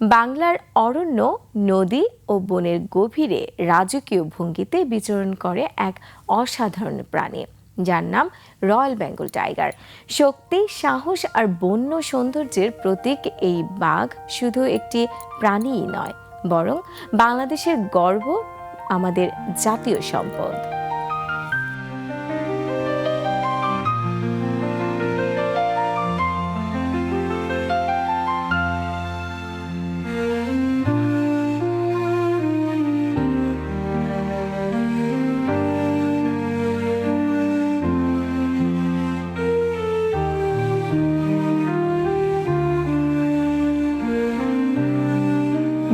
বাংলার অরণ্য, নদী ও বনের গভীরে রাজকীয় ভঙ্গিতে বিচরণ করে এক অসাধারণ প্রাণী, যার নাম রয়্যাল বেঙ্গল টাইগার। শক্তি, সাহস আর বন্য সৌন্দর্যের প্রতীক এই বাঘ শুধু একটি প্রাণীই নয়, বরং বাংলাদেশের গর্ব, আমাদের জাতীয় সম্পদ।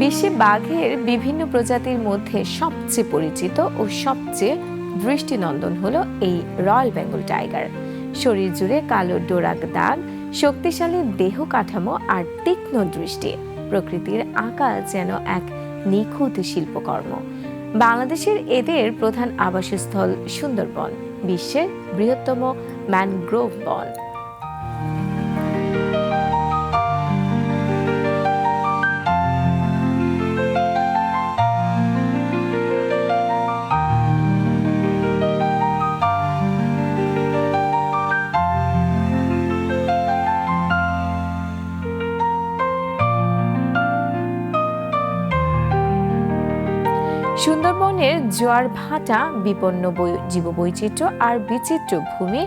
বিশ্বে বাঘের বিভিন্ন প্রজাতির মধ্যে সবচেয়ে পরিচিত ও সবচেয়ে দৃষ্টিনন্দন হলো এই রয়্যাল বেঙ্গল টাইগার। শরীর জুড়ে কালো ডোরাক দাগ, শক্তিশালী দেহ কাঠামো আর তীক্ষ্ণ দৃষ্টি, প্রকৃতির আঁকা যেন এক নিখুঁত শিল্পকর্ম। বাংলাদেশের এদের প্রধান আবাসস্থল সুন্দরবন, বিশ্বের বৃহত্তম ম্যানগ্রোভ বন। সুন্দরবনের জোয়ার ভাটা, বিপন্ন জীববৈচিত্র্য আর বিচিত্র ভূমি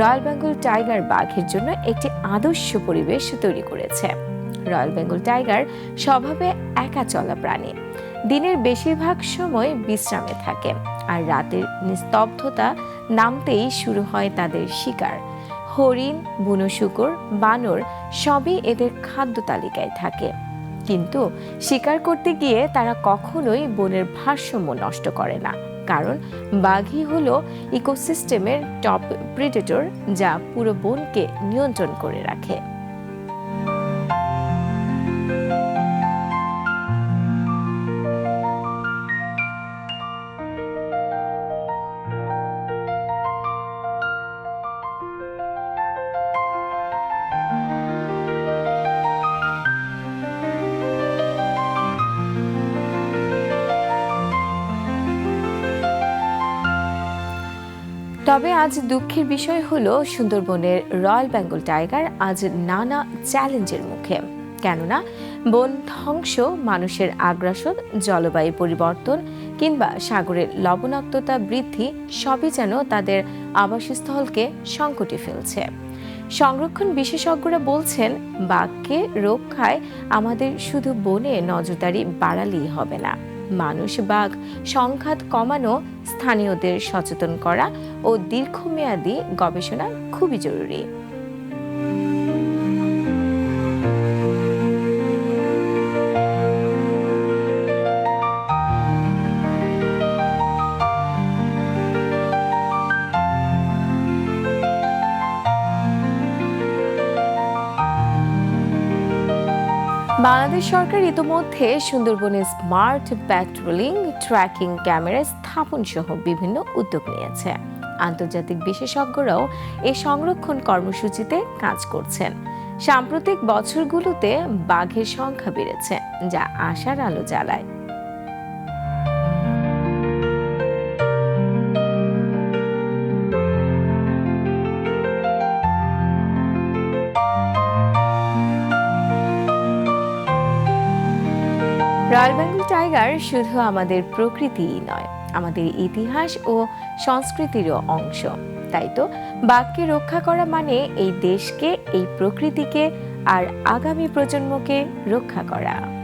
রয়্যাল বেঙ্গল টাইগার বাঘের জন্য একটি আদর্শ পরিবেশ তৈরি করেছে। রয়্যাল বেঙ্গল টাইগার স্বভাবে একা চলা প্রাণী। দিনের বেশিরভাগ সময় বিশ্রামে থাকে আর রাতের নিস্তব্ধতা নামতেই শুরু হয় তাদের শিকার। হরিণ, বুনো শুকর, বানর সবই এদের খাদ্য তালিকায় থাকে। কিন্তু শিকার করতে গিয়ে তারা কখনোই বনের ভারসাম্য নষ্ট করে না। কারণ বাঘই হলো ইকোসিস্টেমের টপ প্রিডেটর যা পুরো বনকে নিয়ন্ত্রণ করে রাখে। তবে আজ দুঃখের বিষয় হলো সুন্দরবনের রয়্যাল বেঙ্গল টাইগার আজ নানা চ্যালেঞ্জের মুখে। কেননা, বন ধ্বংস, মানুষের আগ্রাসন, জলবায়ু পরিবর্তন কিংবা সাগরের লবণাক্ততা বৃদ্ধি সবই যেন তাদের আবাসস্থলকে সংকটে ফেলছে। সংরক্ষণ বিশেষজ্ঞরা বলছেন, বাঘকে রক্ষায় আমাদের শুধু বনে নজরদারি বাড়ালেই হবে না। মানুষ বাঘ সংঘাত কমানো স্থানীয়দের সচেতন করা ও দীর্ঘমেয়াদী গবেষণা খুবই জরুরি। বাংলাদেশ সরকার ইতোমধ্যে সুন্দরবনে স্মার্ট প্যাট্রোলিং ট্র্যাকিং ক্যামেরা স্থাপন সহ বিভিন্ন উদ্যোগ নিয়েছে। আন্তর্জাতিক বিশেষজ্ঞরাও এই সংরক্ষণ কর্মসূচিতে কাজ করছেন। সাম্প্রতিক বছরগুলোতে বাঘের সংখ্যা বেড়েছে, যা আশার আলো জ্বালায়। রয়্যাল বেঙ্গল টাইগার শুধু আমাদের প্রকৃতিই নয়, আমাদের ইতিহাস ও সংস্কৃতিরও অংশ। তাই তো? বাঘকে রক্ষা করা মানে এই দেশকে, এই প্রকৃতিকে আর আগামী প্রজন্মকে রক্ষা করা।